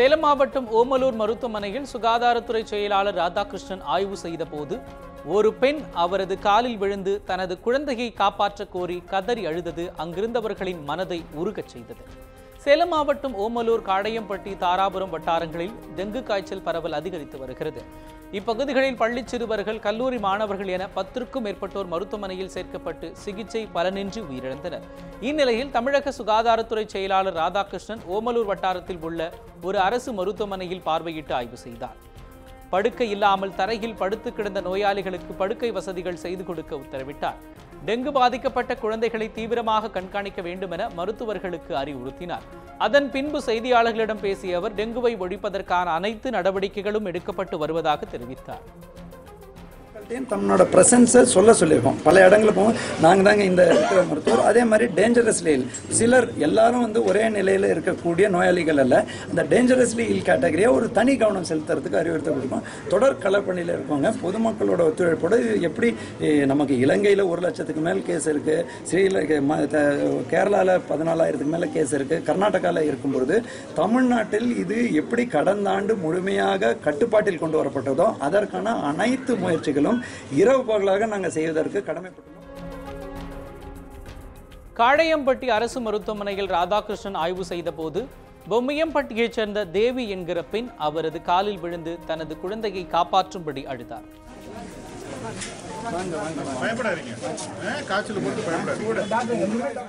சேலம் மாவட்டம் ஓமலூர் மருத்துவமனையில் சுகாதாரத்துறை செயலாளர் ராதாகிருஷ்ணன் ஆய்வு செய்த போது ஒரு பெண் அவரது காலில் விழுந்து தனது குழந்தையை காப்பாற்ற கோரி கதறி அழுதது அங்கிருந்தவர்களின் மனதை உருகச் செய்தது. சேலம் மாவட்டம் ஓமலூர் காடையம்பட்டி தாராபுரம் வட்டாரங்களில் டெங்கு காய்ச்சல் பரவல் அதிகரித்து வருகிறது. இப்பகுதிகளில் பள்ளிச் சிறுவர்கள் கல்லூரி மாணவர்கள் என பத்திற்கும் மேற்பட்டோர் மருத்துவமனையில் சேர்க்கப்பட்டு சிகிச்சை பலனின்றி உயிரிழந்தனர். இந்நிலையில் தமிழக சுகாதாரத்துறை செயலாளர் ராதாகிருஷ்ணன் ஓமலூர் வட்டாரத்தில் உள்ள ஒரு அரசு மருத்துவமனையில் பார்வையிட்டு ஆய்வு செய்தார். படுக்கை இல்லாமல் தரையில் படுத்து கிடந்த நோயாளிகளுக்கு படுக்கை வசதிகள் செய்து கொடுக்க உத்தரவிட்டார். டெங்கு பாதிக்கப்பட்ட குழந்தைகளை தீவிரமாக கண்காணிக்க வேண்டும் என மருத்துவர்களுக்கு அறிவுறுத்தினார். அதன் பின்பு செய்தியாளர்களிடம் பேசிய அவர் டெங்குவை ஒழிப்பதற்கான அனைத்து நடவடிக்கைகளும் எடுக்கப்பட்டு வருவதாக தெரிவித்தார். மக்கள்கிட்டையும் தன்னோட ப்ரெசன்ஸை சொல்ல சொல்லியிருக்கோம். பல இடங்களில் போகும். நாங்கள் தாங்க இந்த இருக்கிற மருத்துவர். அதே மாதிரி டேஞ்சரஸ்லி இல் சிலர் எல்லாரும் வந்து ஒரே நிலையில் இருக்கக்கூடிய நோயாளிகள் அல்ல. அந்த டேஞ்சரஸ்லி இல் கேட்டகரியாக ஒரு தனி கவனம் செலுத்துறதுக்கு அறிவுறுத்த கொடுக்கும். தொடர் களப்பணியில் இருக்கவங்க பொதுமக்களோட ஒத்துழைப்போடு எப்படி நமக்கு இலங்கையில் ஒரு லட்சத்துக்கு மேல் கேஸ் இருக்குது ஸ்ரீல கேரளாவில் பதினாலாயிரத்துக்கு மேலே கேஸ் இருக்குது கர்நாடகாவில் இருக்கும்பொழுது தமிழ்நாட்டில் இது எப்படி கடந்த ஆண்டு முழுமையாக கட்டுப்பாட்டில் கொண்டு வரப்பட்டதோ அதற்கான அனைத்து முயற்சிகளும் இரவு பகலாக நாங்கள் செய்வதற்கு கடமைப்பட்டுள்ளோம். காடையம்பட்டி அரசு மருத்துவமனையில் ராதாகிருஷ்ணன் ஆய்வு செய்தபோது பொம்மையம்பட்டியைச் சேர்ந்த தேவி என்கிற பெண் அவரது காலில் விழுந்து தனது குழந்தையை காப்பாற்றும்படி அழுதார். பயப்படாதீங்க. காய்ச்சல் போட்டு பயப்படாதீங்க.